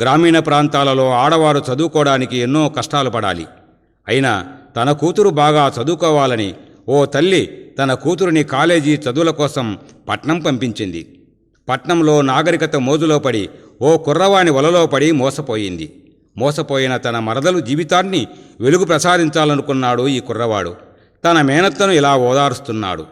గ్రామీణ ప్రాంతాలలో ఆడవారు చదువుకోవడానికి ఎన్నో కష్టాలు పడాలి. అయినా తన కూతురు బాగా చదువుకోవాలని ఓ తల్లి తన కూతురిని కాలేజీ చదువుల కోసం పట్నం పంపించింది. పట్నంలో నాగరికత మోజులో పడి ఓ కుర్రవాని వలలో పడి మోసపోయింది. మోసపోయిన తన మరదలు జీవితాన్ని వెలుగు ప్రసాదించాలనుకున్నాడు ఈ కుర్రవాడు. తన మేనత్తను ఇలా ఓదారుస్తున్నాడు.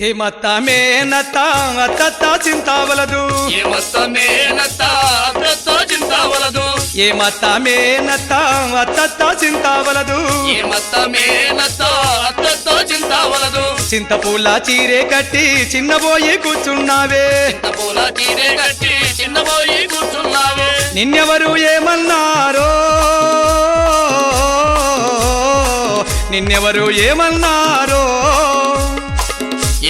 ఏ మత్త మేనత్త అత్తత్త చింతావలదు? ఏ మొత్తమేనత్త అత్తతో చింతావలదు? ఏ మత్త మేనత్త అత్తత్త చింతావలదు? ఏ మొత్తమేనత్త అత్తతో చింతావలదు? చింతపూల చీరే కట్టి చిన్నబోయి కూర్చున్నావే. చింత పూల తీరే కట్టి చిన్నబోయి కూర్చున్నావే. నిన్నెవరు ఏమన్నారో? నిన్నెవరు ఏమన్నారో?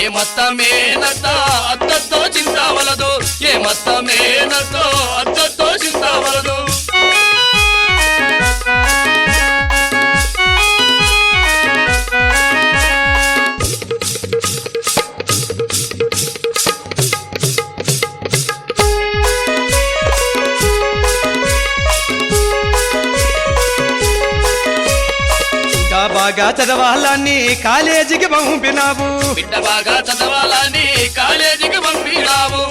ఏ మొత్తమేనత్త అత్తతో చింతవలదు ఏ మత్తమేనతో ఇంకా బాగా చదవాలని కాలేజీకి పంపినావు. బిడ్డ బాగా చదవాలని కాలేజీకి పంపినావు.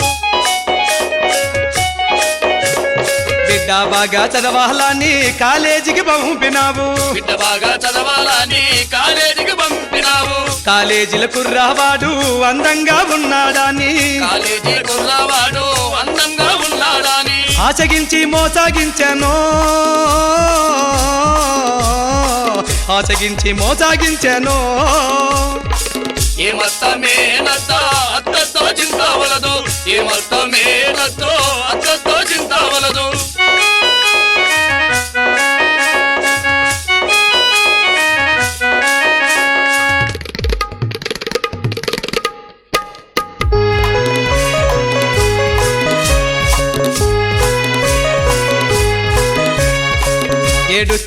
బిడ్డ బాగా చదవాలని కాలేజీకి పంపినావు. బిడ్డ బాగా చదవాలని కాలేజీకి పంపినావు. కాలేజీల కుర్రావాడు అందంగా ఉన్నాడని. కాలేజీ కుర్రవాడు అందంగా ఉన్నాడని. ఆచగించి మోసాగించాను. ఆచగించి మోసాగించాను. ఏమత్తమేనతో అత్తతో చింతవలదు. ఏమత్తమేనతో అత్తతో చింతవలదు.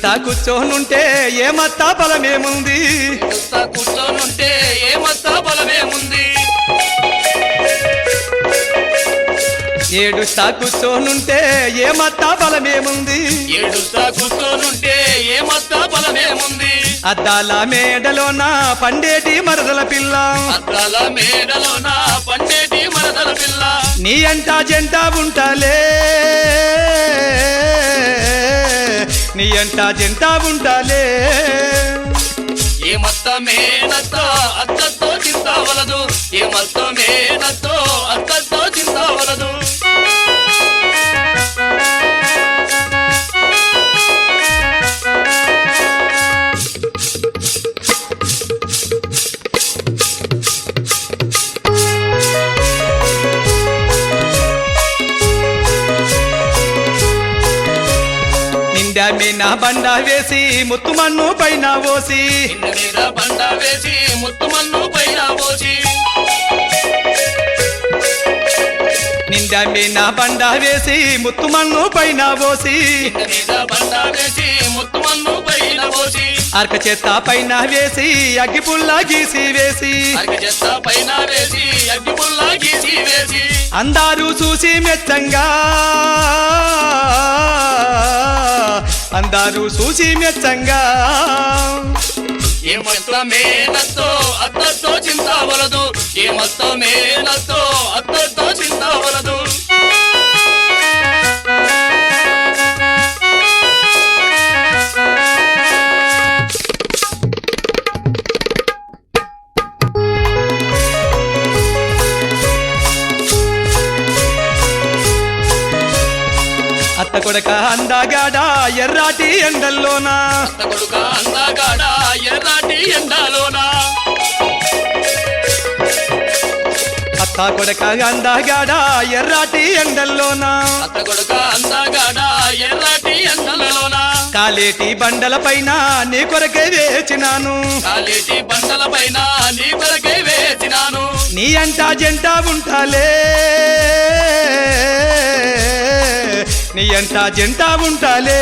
ఏడుస్తా కూర్చోనుంటే ఏమత్తా బలమేముంది? చూస్తా కూర్చోనుంటే ఏ మొత్త బలమేముంది? ఏడుస్తా కూర్చోనుంటే ఏమత్తా బలమేముంది? ఏడుస్తా కూర్చోనుంటే ఏ మొత్త బలమేముంది? అద్దాల మేడలోన పండేటి మరదల పిల్ల? అద్దాల మేడలోన పండేటి మరదల పిల్ల? నీ అంట జంట ఉంటాలే. నీ అంట జంట ఉంటాలే. ఏ మొత్తమేనత్తో అత్తతో చింతావలదు ఏ మొత్తమే నత్తో బండ వేసి ముత్తు మన్ను పైన పోసి. మీద బండ వేసి ముత్తుమన్ను పైన పోసి. నిండా బండ వేసి ముత్తు మన్ను పైన పోసి మీద బండ వేసి ముత్తుమన్ను పైన పోసి. అర్క చెత్త పైన వేసి అగ్గి పుల్ల గీసి వేసి. చెత్త పైన వేసి గీసి వేసి. అందరూ చూసి మెచ్చంగా. అందరూ చూసి మెచ్చంగా. ఏ మొత్తమేనత్తో అత్తతో చింతావలదు ఏ మొత్తమేనత్తో అత్తతో చింతావలదు అత్త కొడక అందగాడ ఎర్రాటి ఎండల్లోనా? అత్త కొడుక అందగాడ ఎర్రాటి ఎండలోనా? అత్త కొడక అందగాడ ఎర్రాటి ఎండల్లోనా? అత్త కొడుక అందగాడ ఎర్రాటి ఎండలలోనా? కాలేటి బండల పైన నీ కొరకే వేచినాను. కాలేటి బండల పైన నీ కొరకై వేసినాను నీ అంట జంట ఉంటాలే. నీ అంట జంట ఉంటాలే.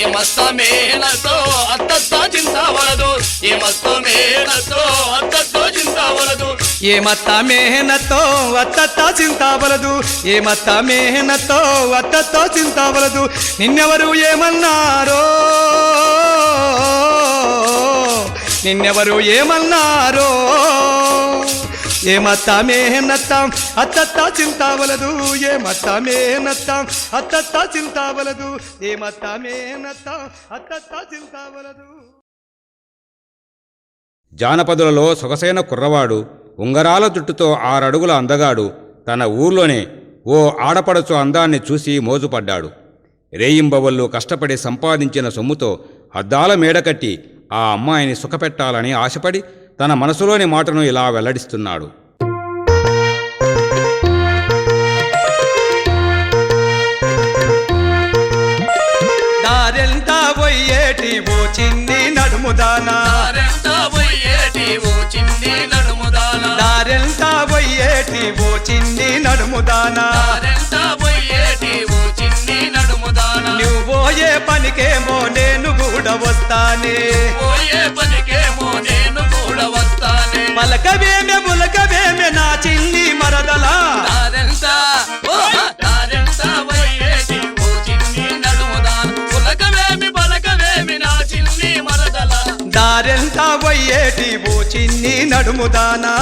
ఏ మస్తమేనతో అత్తతో చింతవలదు ఏ మస్తమేనతో అత్తతో ఏమత్త మేహనతో అత్తత్త చింతాబలదు ఏమత్త మేహనతో అత్తత్తో చింతాబలదు నిన్నెవరు ఏమన్నారో? నిన్నెవరు ఏమన్నారో? ఏమత్త మేహనత్త అత్తత్త చింతావలదు. ఏమత్త మేహనత్త అత్తత్త చింతావలదు. ఏమత్త నత్తాం? అత్తత్త చింతావలదు. జానపదులలో సొగసైన కుర్రవాడు ఉంగరాల జుట్టుతో ఆరడుగుల అందగాడు తన ఊర్లోనే ఓ ఆడపడచు అందాన్ని చూసి మోజుపడ్డాడు. రేయింబవళ్ళు కష్టపడి సంపాదించిన సొమ్ముతో అద్దాల మేడకట్టి ఆ అమ్మాయిని సుఖపెట్టాలని ఆశపడి తన మనసులోని మాటను ఇలా వెల్లడిస్తున్నాడు. దారెంత పోయేటి ఓ చిన్ని నడుముదానా. దారెంత పోయేటి ఓ చిన్ని నువ్వు పోయే పనికేమో నేను కూడా వస్తానే. పోయే కూడా వస్తానే. పలకవేమె ములకవేమె నా చిన్ని మరదలా. దారెంత ఓ దారెంత పోయేటి ఓ చిన్ని నడుముదాన. పులకవేమి పలకవేమి నా చిన్ని మరదల. దారెంత పోయేటి ఓ చిన్ని నడుముదానా.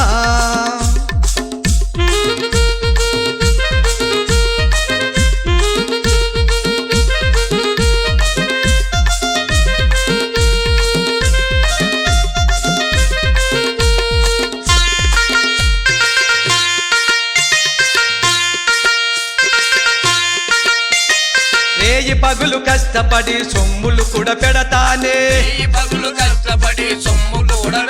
కష్టపడి సొమ్ములు కూడా పెడతానే. పగులు కష్టపడి సొమ్ము కూడా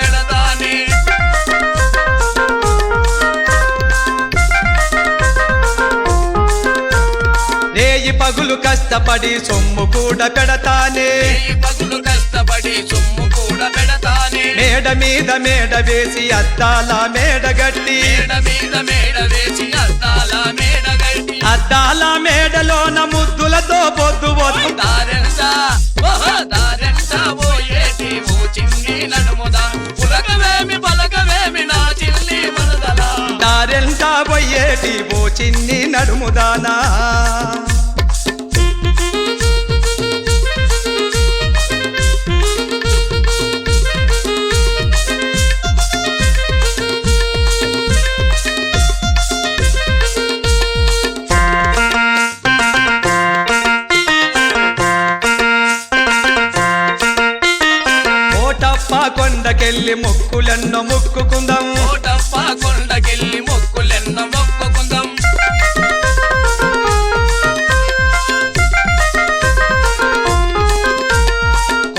రేయి పగులు కష్టపడి సొమ్ము కూడా పెడతానే. పగులు కష్టపడి సొమ్ము కూడా పెడతానే. మేడ మీద మేడ వేసి అద్దాల మేడ గట్టి. మేడ మీద మేడ వేసి అద్దాల మేడ గట్టి. అద్దాల మేడలోన ముద్దులతో పొద్దు వద్దు. దారెంత ఓహో దారెంత పోయేటి ఓ చిన్ని నడుముదా? పులకవేమి పలకవేమి నా చిన్ని పోయేటి ఓ చిన్ని నడుముదానా? కొండకెళ్ళి మొక్కులెన్నో మొక్కుకుందాం. కోటప్ప కొండకెళ్ళి మొక్కులెన్న మొక్కుకుందాం.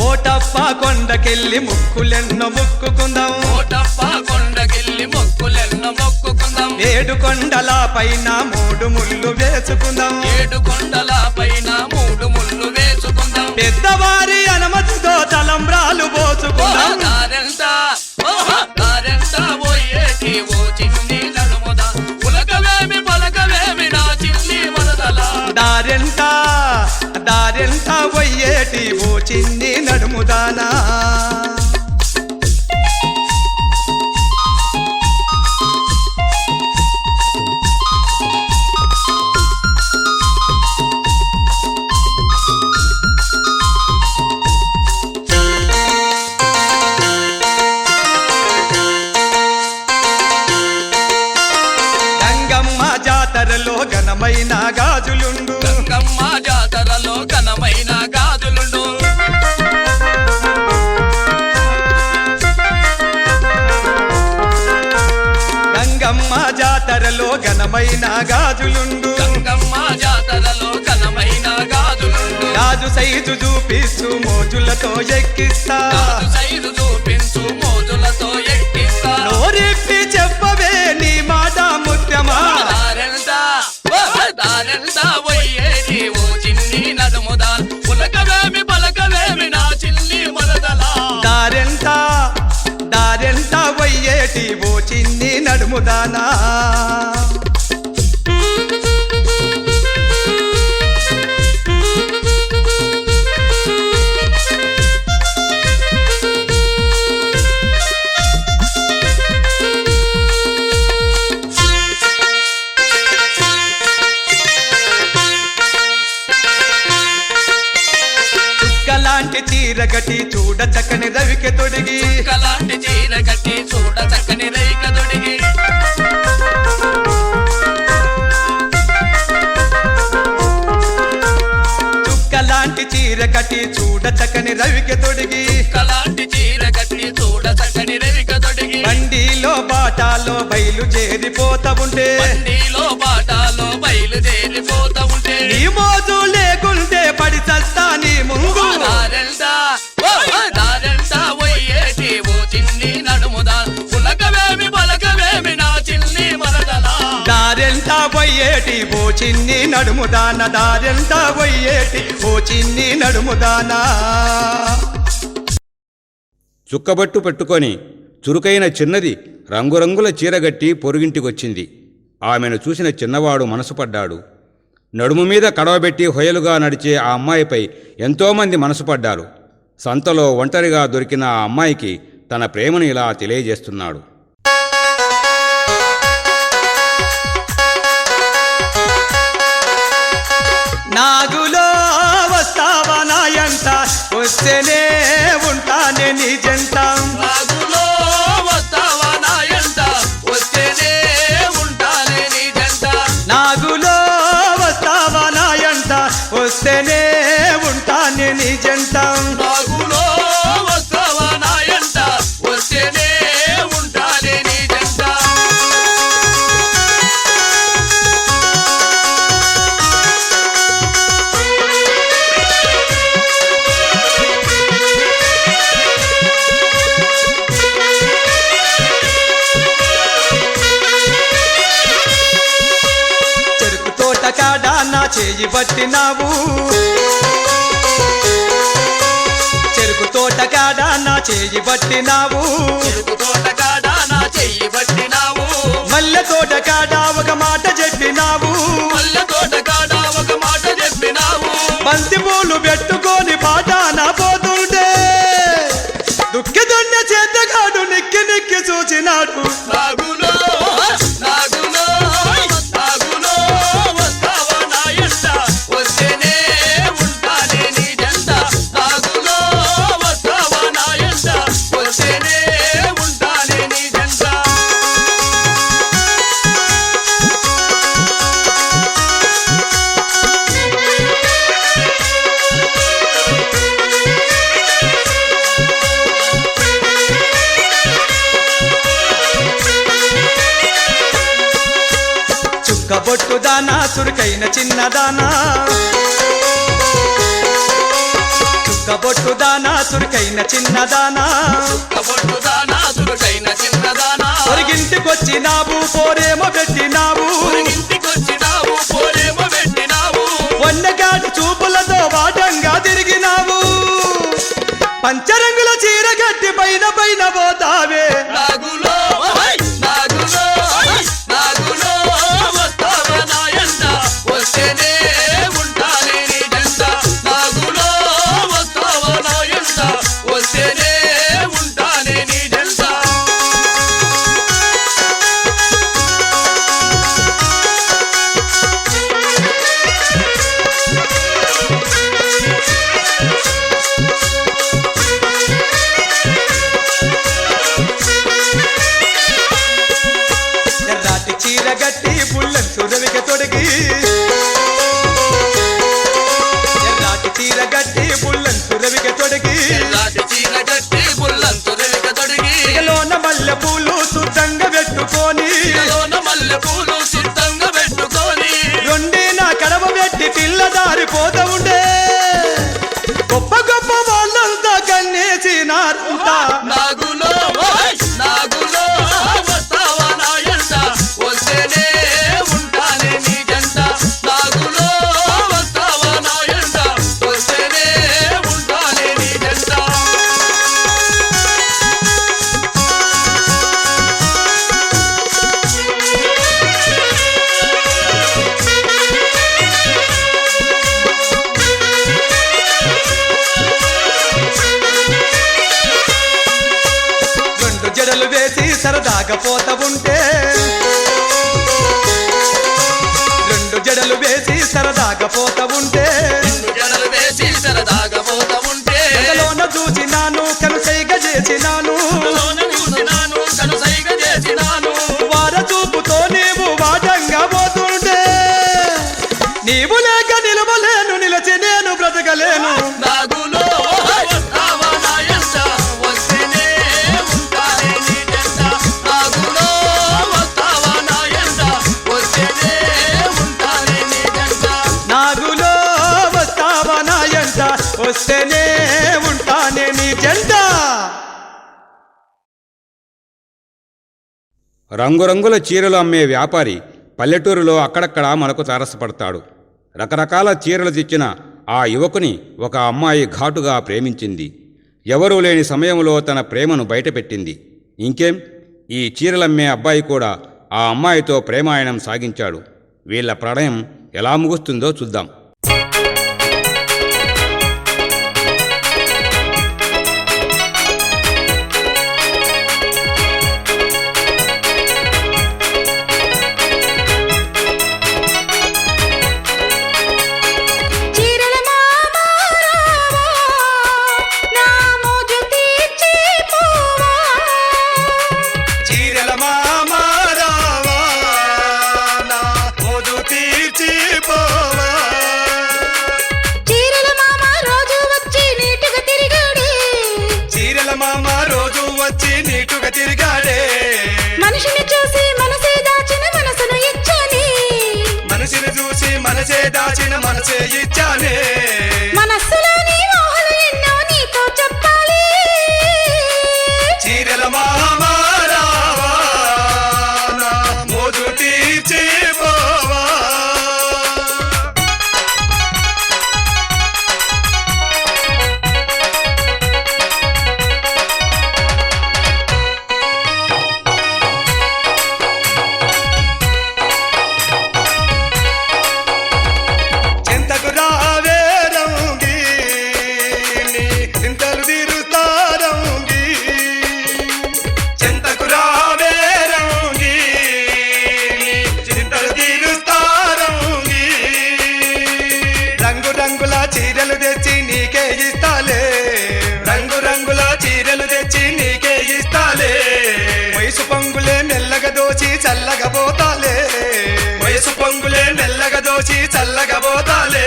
ఓటప్ప కొండకెళ్ళి మొక్కులెన్నో మొక్కుకుందాం. కోటప్ప కొండకెళ్ళి మొక్కులెన్న మొక్కుకుందాం. ఏడు కొండల పైన మూడు ముళ్ళు వేసుకుందాం. ఏడు కొండల పైన మూడు ముళ్ళు వేసుకుందాం. పెద్దవారి అనుమతితో తలంబ్రాలు పోయేటి ఘనమైన గాజులుండు. గంగమ్మ జాతరలో ఘనమైన గాజులుండు. గాజు సైజు చూపిస్తూ మోజులతో ఎక్కిస్తా. సైజు మోజులతో ఎక్కిస్తా. నోరిప్పి చెప్పవే నీ మాట ముత్యమా? చిన్ని పులకవేమి పలకవేమి నా దారెంత దారెంత వయ్యేటి ఓ చిన్ని నడుముదానా? ఓ చిన్ని నడుముదాన దారెంత పోయేటి ఓ చిన్ని నడుముదానా. చుక్కబట్టు పెట్టుకొని చురుకైన చిన్నది రంగురంగుల చీరగట్టి పొరుగింటికొచ్చింది. ఆమెను చూసిన చిన్నవాడు మనసుపడ్డాడు నడుము మీద కడవబెట్టి హొయలుగా నడిచే ఆ అమ్మాయిపై ఎంతోమంది మనసుపడ్డారు సంతలో ఒంటరిగా దొరికిన ఆ అమ్మాయికి తన ప్రేమను ఇలా తెలియజేస్తున్నాడు. వస్తేనే చేయి పట్టినావు. చెరుకు తోట కాడ నా చేయి పట్టినావు. చెరుకు తోట కాడ నా చెయ్యి పట్టినావు. మల్లె తోట కాడ ఒక మాట చెప్పినావు. మల్ల తోట కాడ ఒక మాట చెప్పినావు. బంతి పూలు పెట్టుకొని పాట నా పోతుంటే దుక్కి దున్న చేతగాడు నిక్కి నిక్కి చూచినాడు. చురుకైన చిన్నదానా చుక్క బొట్టు దానా చురుకైన చిన్నదానా? కబొట్టు దానా చురుకైన చిన్నదానా? పొరిగింటికొచ్చినావు పోరేమో పెట్టినావు. ఇంటికొచ్చినావు పోరేమో పెట్టినావు. వన్నగాటి చూపులతో వాటంగా తిరిగినావు. పంచరంగుల చీర కట్టి పైన పైన పోతావే. నాగులో తొడిగి ఎల్లాటి చీర కట్టి బుల్లంతు రేగ తొడిగి ఇగలోన మల్లె పూలు శుద్ధంగా పెట్టుకొని లోన మల్లె పూలు సిద్ధంగా పెట్టుకొని రెండి నా కడవ పెట్టి పిల్ల దారిపోతా ఉండే. గొప్ప గొప్ప వాళ్ళంతా కన్నేసినారంతా నాగులో సాగపోత పోత ఉంటే రెండు జడలు వేసి సరదాగా పోత ఉంటే రంగురంగుల చీరలు అమ్మే వ్యాపారి పల్లెటూరులో అక్కడక్కడ మనకు తారసపడతాడు. రకరకాల చీరలు తెచ్చిన ఆ యువకుని ఒక అమ్మాయి ఘాటుగా ప్రేమించింది. ఎవరూ లేని సమయంలో తన ప్రేమను బయటపెట్టింది. ఇంకేం? ఈ చీరలమ్మే అబ్బాయి కూడా ఆ అమ్మాయితో ప్రేమాయణం సాగించాడు. వీళ్ళ ప్రణయం ఎలా ముగుస్తుందో చూద్దాం. రంగు రంగుల చీరలు తెచ్చి నీకే ఇస్తాలే. రంగు రంగుల చీరలు తెచ్చి నీకే ఇస్తాలే. వయసు పొంగులే మెల్లగా దోచి చల్లగా పోతాలే. వయసు పొంగులే మెల్లగా దోచి చల్లగా పోతాలే.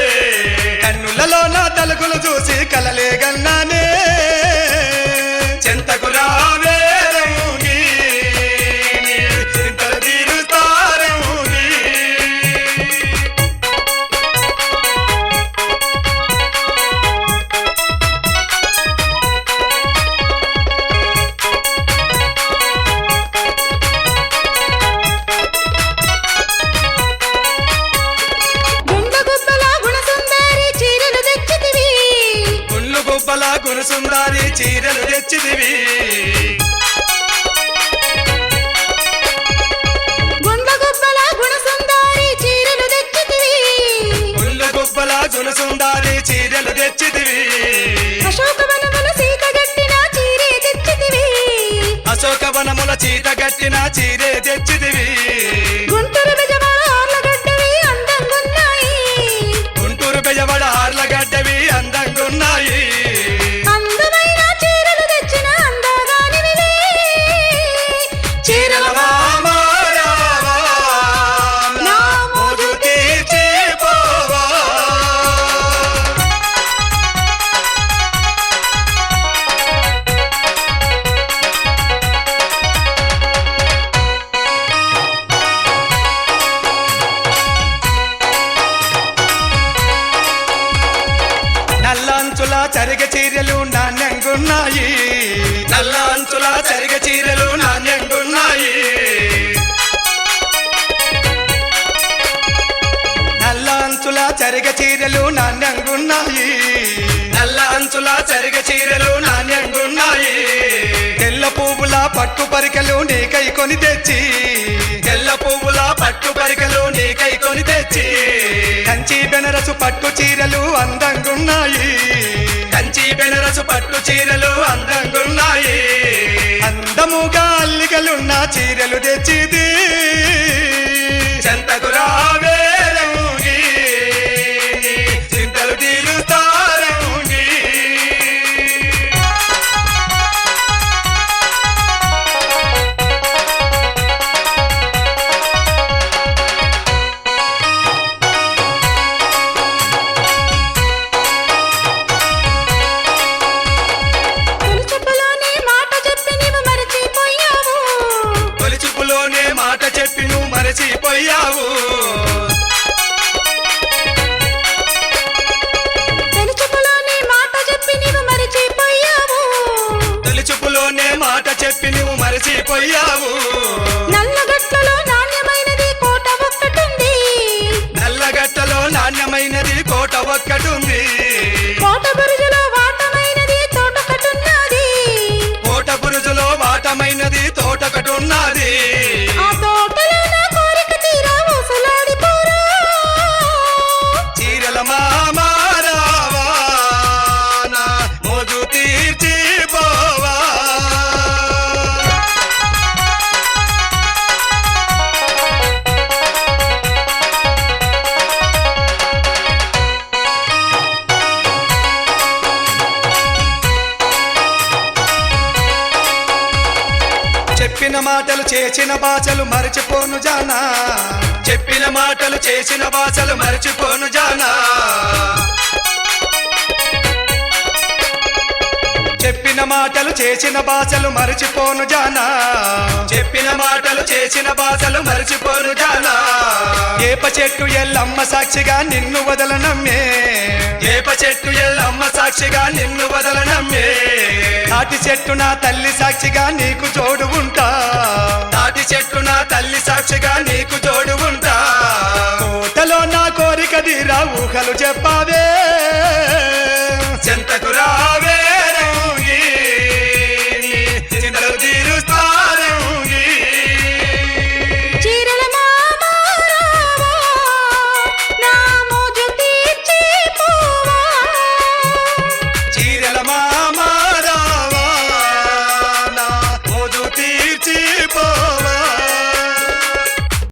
కన్నులలో నా తలుగులు చూసి కలలే గన్నానే గుణసుందారి చీరలు తెచ్చిదివి గుణసుందరి చీరలు తెచ్చిదివి అశోకవనముల సీత గట్టిన చీరే తెచ్చితివి. అశోకవనముల చీత గట్టిన చీరే తెచ్చిదివి పట్టు పరికలు నీకై కొని తెచ్చి తెల్ల పువ్వుల పట్టు పరికలు నీకై కొని తెచ్చి కంచి బెనరసు పట్టు చీరలు అందంగున్నాయి. కంచి బెనరసు పట్టు చీరలు అందంగున్నాయి. అందముగా అల్లికలున్న చీరలు తెచ్చిది. చెంతకు చేస్తావు? తొలిచూపులోనే మాట చెప్పి నువ్వు మరచిపోయావు. నల్లగట్టలో నాణ్యమైనది కోట ఒక్కటుంది. నల్లగట్టలో నాణ్యమైనది కోట ఒక్కటుంది. కోట బురుజులో వాటమైనది తోటకటున్నది కోట బురుజులో వాటమైనది తోటకటున్నది చేసిన బాచలు మరచిపోను జానా. చెప్పిన మాటలు చేసిన బాచలు మరచిపోను జానా. మాటలు చేసిన భాషలు మరచిపోను జానా. చెప్పిన మాటలు చేసిన భాషలు మరచిపోను జానా. ఏప చెట్టు ఎల్లమ్మ సాక్షిగా నిన్ను వదలనమ్మే ఏప చెట్టు ఎల్లమ్మ సాక్షిగా నిన్ను వదలనమ్మే తాటి చెట్టు నా తల్లి సాక్షిగా నీకు జోడు ఉంటా. తాటి చెట్టు నా తల్లి సాక్షిగా నీకు జోడు ఉంటా. కోటలో నా కోరిక తీరా ఊహలు చెప్పావే.